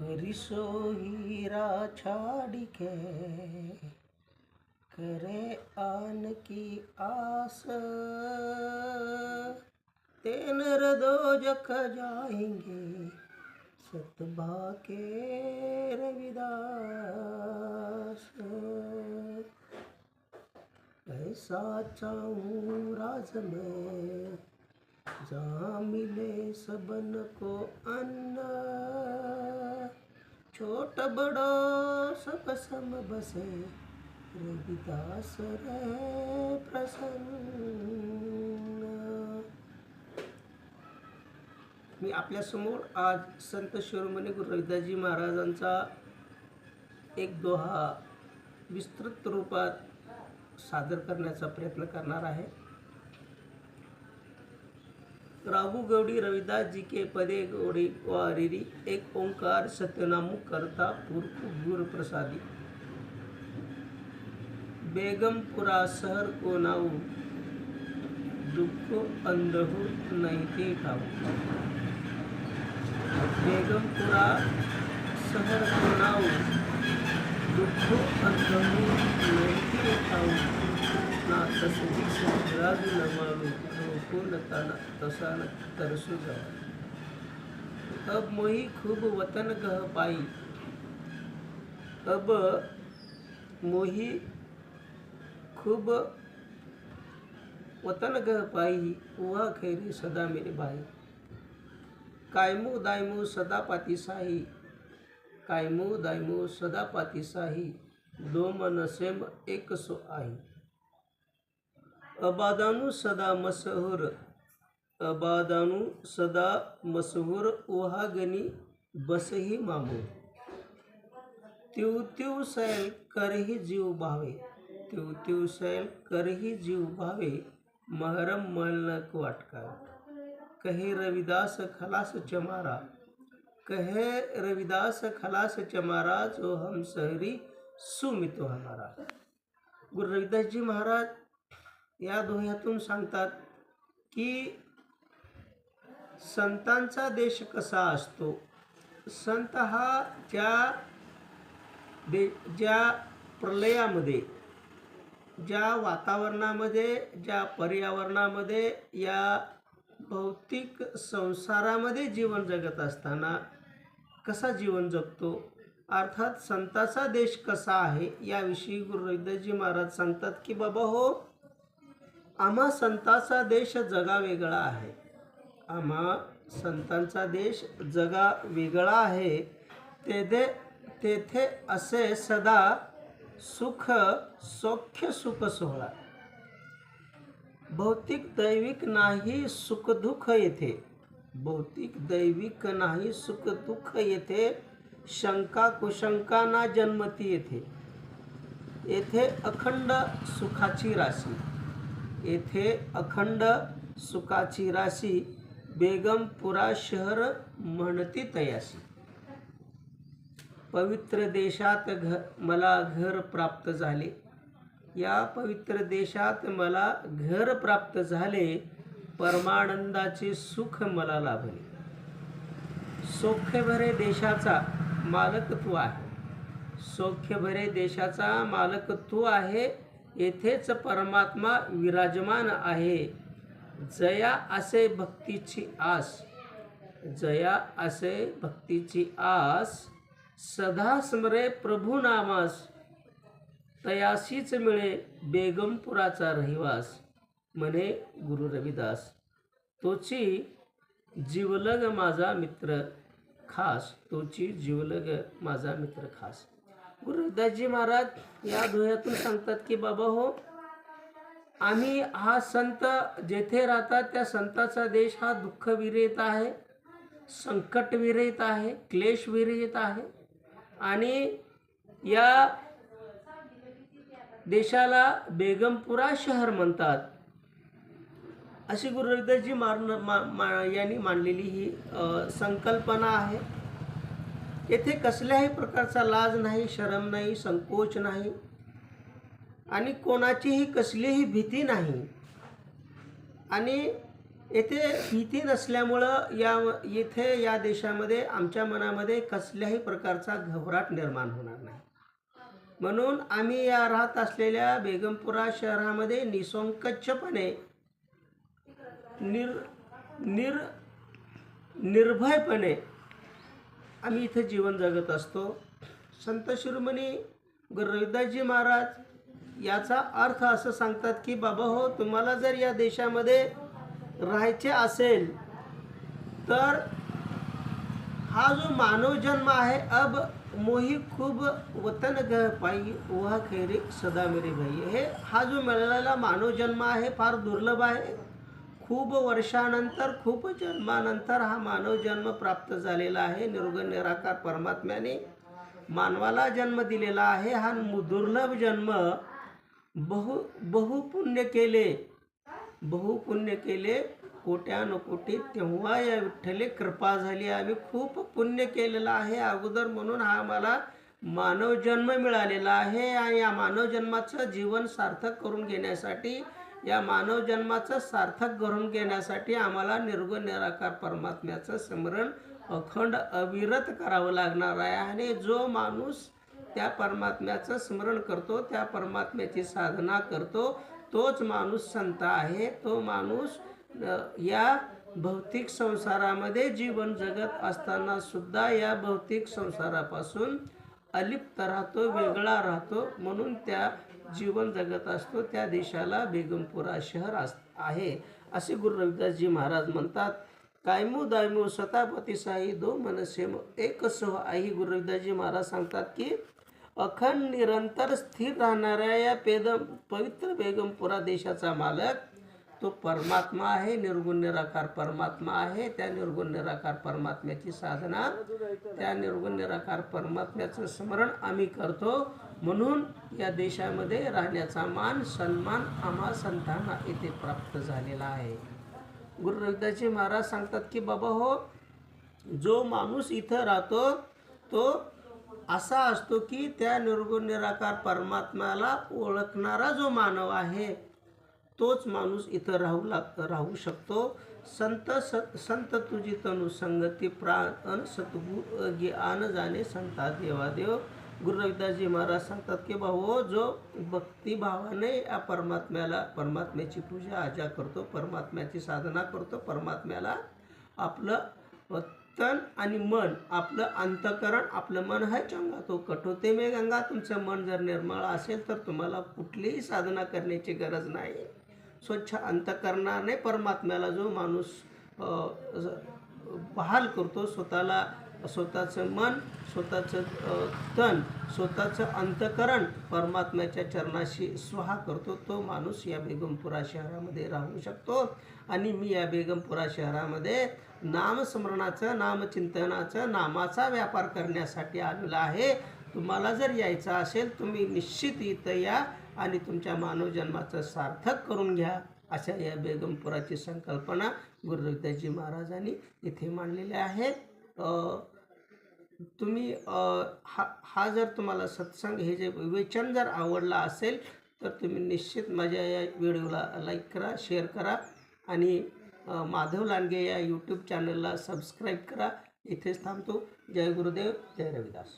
हरिसो हीरा छाडिके करे आन की आस। ते नर दो जख जाएँगे सतबा के रविदास। ऐसा चाहूँ राज में जहाँ मिले सबन को अन्न। छोट बड़ो सब सम बसे रविदास रे प्रसन्न। मी आपल्यासमोर आज संत शिरोमणी गुरु रविदासजी महाराजांचा एक दोहा विस्तृत रूपात सादर करण्याचा प्रयत्न करणार आहे. राहू गौडी रविदास जी के पदे गौडी वारिरी एक ओंकार सत्यनामू करता पुरकु गुरु प्रसादी बेगमपुरा शहर को नाऊ दुःख अंधहू नाही ते ठाऊ बेगमपुरा शहर को नाऊ दुःख अंधहू नाही ते ठाऊ ना तसं राजू न मानू रोको नताना तसा न तरसू जावा अब मोही खूब वतन गह पाई अब मोही खूब वतन गह पाई उहा खैरी सदा मेरे भाई कायमू दायमू सदा पाती साही कायमू दायमू सदा पाती साही दो मन सेम एक सो आहे अबादानु सदा मसहूर। अबादानु सदा मसहूर ओहागनी बसही मामू त्यू त्यू सैल करही जीव भावे। त्यू त्यू सैल करही जीव भावे महरम मलनक वाटका। कहे रविदास खलास चमारा। कहे रविदास खलास चमारा जो हम सहरी सुमितो हमारा। गुरु रविदास जी महाराज या दोह्यातून सांगतात की संतांचा देश कसा असतो? संत हा ज्या दे ज्या प्रलयामध्ये ज्या वातावरणामध्ये ज्या पर्यावरणामध्ये या भौतिक संसारामध्ये जीवन जगत असताना कसा जीवन जगतो? अर्थात संताचा देश कसा आहे? याविषयी गुरु रविदासजी महाराज सांगतात की बाबा हो आम्हा संतांचा देश जगा वेगळा आहे. आम्हा संतांचा देश जगा वेगळा आहे. तेथे तेथे असे सदा सुख सौख्य सुख सोहळा. भौतिक दैविक नाही सुखदुःख येथे. भौतिक दैविक नाही सुखदुःख येथे. शंका कुशंका ना जन्मती येथे. येथे अखंड सुखाची राशी. येथे अखंड सुखाची राशी बेगमपुरा शहर म्हणती तयासी पवित्र देशात घ मला घर प्राप्त झाले. या पवित्र देशात मला घर प्राप्त झाले परमानंदाचे सुख मला लाभले. सौख्यभरे देशाचा मालक तू आहे. सौख्यभरे देशाचा मालक तू आहे येथेच परमात्मा विराजमान आहे. जया असे भक्तीची आस. जया असे भक्तीची आस. सदा स्मरे प्रभू नामास. तयासीच मिळे बेगमपुराचा रहिवास. म्हणे गुरु रविदास. तोची जीवलग माझा मित्र खास. तोची जीवलग माझा मित्र खास. गुरुदासजी महाराज या दोह्यातून सांगतात की बाबा हो आम्ही हा संत जेथे राहतात त्या संताचा देश हा दुःख विरहित आहे संकट विरहित आहे क्लेश विरहित आहे. आणि या देशाला बेगमपुरा शहर म्हणतात. अशी गुरुदासजी मार मा, मा यांनी मांडलेली ही संकल्पना आहे. येथे कसल्याही प्रकारचा लाज नाही शरम नाही संकोच नाही आणि कोणाचीही कसलीही भीती नाही. आणि येथे भीती नसल्यामुळं या येथे या देशामध्ये आमच्या मनामध्ये कसल्याही प्रकारचा घबराट निर्माण होणार नाही. म्हणून आम्ही या राहत असलेल्या बेगमपुरा शहरामध्ये निसंकच्छपणे निर निर निर्भयपणे आम्ही इथं जीवन जगत असतो. संत शिरोमणी गुरु रविदासजी महाराज याचा अर्थ असं सांगतात की बाबा हो तुम्हाला जर या देशामध्ये राहायचे असेल तर हा जो मानव जन्म आहे अब मोही खूप वतन ग पायी वह खैरे सदा मेरी भाई. हे हा जो मिळालेला मानव जन्म आहे फार दुर्लभ आहे. खूप वर्षानंतर खूप जन्मानंतर हा मानव जन्म प्राप्त झालेला आहे. निर्गुण निराकार परमात्म्याने मानवाला जन्म दिलेला आहे. हा दुर्लभ जन्म बहु बहुपुण्य केले. बहुपुण्य केले. कोट्यानुकोटी तेव्हा या विठ्ठले कृपा झाली. आम्ही खूप पुण्य केलेलं आहे. अगोदर म्हणून हा मला मानव जन्म मिळालेला आहे. आणि या मानव जन्माचं जीवन सार्थक करून घेण्यासाठी या मानव जन्माचं सार्थक घडून घेण्यासाठी आम्हाला निर्गुण निराकार परमात्म्याचं स्मरण अखंड अविरत करावं लागणार आहे. आणि जो माणूस त्या परमात्म्याचं स्मरण करतो त्या परमात्म्याची साधना करतो तोच माणूस संत आहे. तो माणूस या भौतिक संसारामध्ये जीवन जगत असताना सुद्धा या भौतिक संसारापासून अलिप्त राहतो वेगळा राहतो. म्हणून त्या जीवन जगत असतो त्या देशाला बेगमपुरा शहर अस आहे. असे गुरु रविदासजी महाराज म्हणतात कायमू दायमू सतापती साई दो मनसेम एक सह आई गुरु रविदासजी महाराज सांगतात की अखंड निरंतर स्थिर राहणाऱ्या या पेद पवित्र बेगमपुरा देशाचा मालक तो परमात्मा आहे निर्गुण निराकार परमात्मा आहे. त्या निर्गुण निराकार परमात्म्याची साधना त्या निर्गुण निराकार परमात्म्याचं स्मरण आम्ही करतो. म्हणून या देशामध्ये राहण्याचा मान सन्मान आम्हा संतांना इथे प्राप्त झालेला आहे. गुरु रविदासजी महाराज सांगतात की बाबा हो जो माणूस इथं राहतो तो असा असतो की त्या निर्गुण निराकार परमात्म्याला ओळखणारा जो मानव आहे तोच माणूस इथं राहू लाग राहू शकतो. संत सत संत तुझी तनु संगती प्राण सतगु ज्ञान जाणे संता देवादेव गुरु रविदासजी महाराज सांगतात की भाऊ जो भक्तिभावाने या परमात्म्याला परमात्म्याची पूजा आजा करतो परमात्म्याची साधना करतो परमात्म्याला आपलं तन आणि मन आपलं अंतकरण आपलं मन आहे चंगा तो कठोते मे गंगा. तुमचं मन जर निर्मळ असेल तर तुम्हाला कुठलीही साधना करण्याची गरज नाही. स्वच्छ अंतकरणाने परमात्म्याला जो माणूस बहाल करतो स्वतःला स्वतःचं मन स्वतःचं तन स्वतःचं अंतकरण परमात्म्याच्या चरणाशी स्वहा करतो तो माणूस या बेगमपुरा शहरामध्ये राहू शकतो. आणि मी या बेगमपुरा शहरामध्ये नामस्मरणाचं नामचिंतनाचं नामाचा व्यापार करण्यासाठी आलेलो आहे. तुम्हाला जर यायचं असेल तुम्ही निश्चित इथं या. आणि तुमच्या मानव जन्माचं सार्थक करून घ्या अशा या बेगमपुराची संकल्पना गुरु महाराजांनी इथे मांडलेल्या आहेत तुम्ही हा हा जर तुम्हाला सत्संग हे जे विवेचन जर आवडला असेल तर तुम्ही निश्चित माझ्या या व्हिडिओला लाईक करा शेअर करा आणि माधव लांडगे या यूट्यूब चॅनलला सबस्क्राईब करा. इथेच थांबतो. जय गुरुदेव जय रविदास.